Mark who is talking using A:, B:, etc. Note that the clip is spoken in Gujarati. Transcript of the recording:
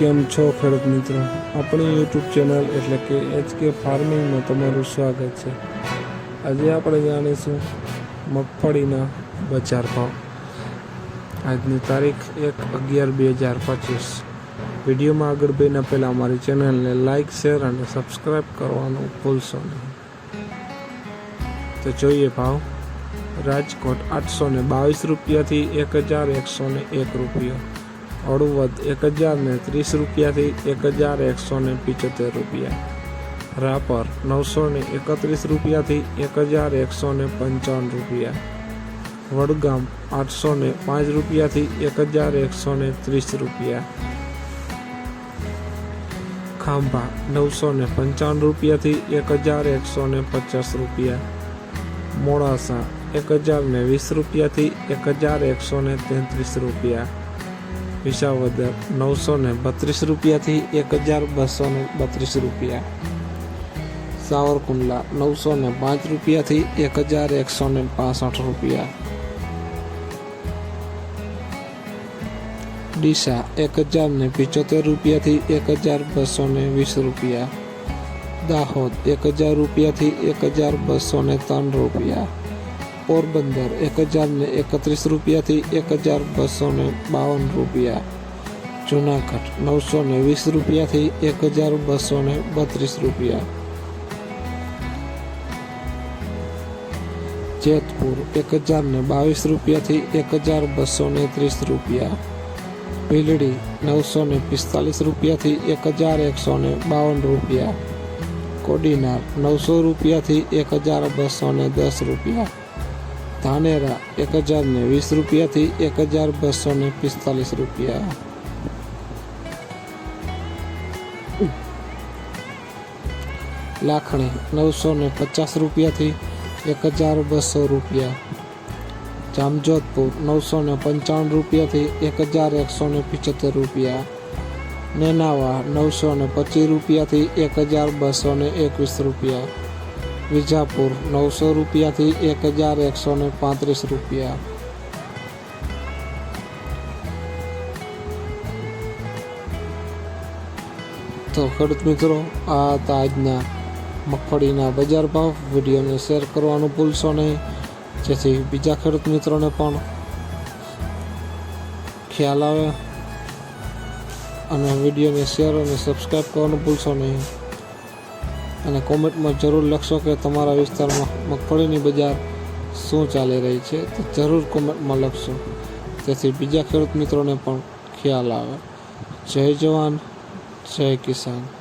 A: કેમ છો ખેડૂત મિત્રો? આપણી યુટ્યુબ ચેનલ એટલે કે એચ કે ફાર્મિંગમાં તમારું સ્વાગત છે. આજે આપણે જાણીશું મગફળીના બજાર ભાવ. આજની તારીખ એક અગિયાર બે હજાર પચીસ. વિડીયોમાં આગળ બેના પહેલાં અમારી ચેનલને લાઇક શેર અને સબસ્ક્રાઈબ કરવાનું ભૂલશો નહીં. તો જોઈએ ભાવ. રાજકોટ આઠસો ને બાવીસ રૂપિયાથી એક હજાર એકસો ને એક રૂપિયા. હળવદ એક હજાર ને ત્રીસ રૂપિયાથી એક હજાર એકસો ને પિચોતેર રૂપિયા. રાપર નવસો ને એકત્રીસ રૂપિયાથી એક હજાર એકસો ને પંચાવન રૂપિયા. વડગામ આઠસો ને પાંચ રૂપિયાથી એક હજાર એકસો ને ત્રીસ રૂપિયા. ખાંભા નવસો ને પંચાવન રૂપિયાથી એક હજાર એકસો ને પચાસ રૂપિયા. મોડાસા એક હજાર ને વીસ રૂપિયાથી એક હજાર એકસો ને તેત્રીસ રૂપિયા. વિસાવદર નવસો ને બત્રીસ રૂપિયાથી એક હજાર બસો ને બત્રીસ રૂપિયા. સાવરકુંડલા નવસો ને પાંચ રૂપિયાથી એક હજાર એકસો ને પાસઠ રૂપિયા. ડીસા એક હજાર ને પિચોતેર રૂપિયાથી એક હજાર બસો ને વીસ રૂપિયા. દાહોદ એક હજાર રૂપિયાથી એક હજાર બસો ને ત્રણ રૂપિયા. પોરબંદર એક હજાર ને એકત્રીસ રૂપિયાથી એક હજાર બસો ને બાવન રૂપિયા. જુનાગઢ નવસો ને વીસ રૂપિયાથી એક હજાર બસો ને બત્રીસ રૂપિયા. જેતપુર એક હજાર ને બાવીસ રૂપિયાથી એક હજાર બસો ને ત્રીસ રૂપિયા. ભીલડી નવસો ને પિસ્તાલીસ રૂપિયાથી એક હજાર એકસો ને બાવન રૂપિયા. કોડીનાર નવસો રૂપિયાથી એક હજાર બસો ને દસ રૂપિયા. ધાનેરા એક હજાર ને વીસ રૂપિયાથી એક હજાર બસો ને પિસ્તાલીસ રૂપિયા. લાખણી નવસો ને પચાસ રૂપિયાથી એક હજાર બસો રૂપિયા. જામજોધપુર નવસો ને પંચાવન રૂપિયાથી એક હજાર એકસો ને પિચોતેર રૂપિયા. નેનાવા નવસો ને પચીસ રૂપિયાથી એક હજાર બસો ને એકવીસ રૂપિયા. વિજાપુર, નવસો રૂપિયાથી એક હજાર એકસો ને પાંત્રીસ રૂપિયા. તો ખેડૂત મિત્રો, આ હતા આજના મગફળીના બજાર ભાવ. વિડીયોને શેર કરવાનું ભૂલશો નહીં. જેથી બીજા ખેડૂત મિત્રોને પણ ખ્યાલ આવે અને વિડીયોને શેર અને સબસ્ક્રાઈબ કરવાનું ભૂલશો નહીં. અને કોમેન્ટમાં જરૂર લખશો કે તમારા વિસ્તારમાં મગફળીની બજાર શું ચાલી રહી છે, તો જરૂર કોમેન્ટમાં લખશો. તેથી બીજા ખેડૂત મિત્રોને પણ ખ્યાલ આવે. જય જવાન, જય કિસાન.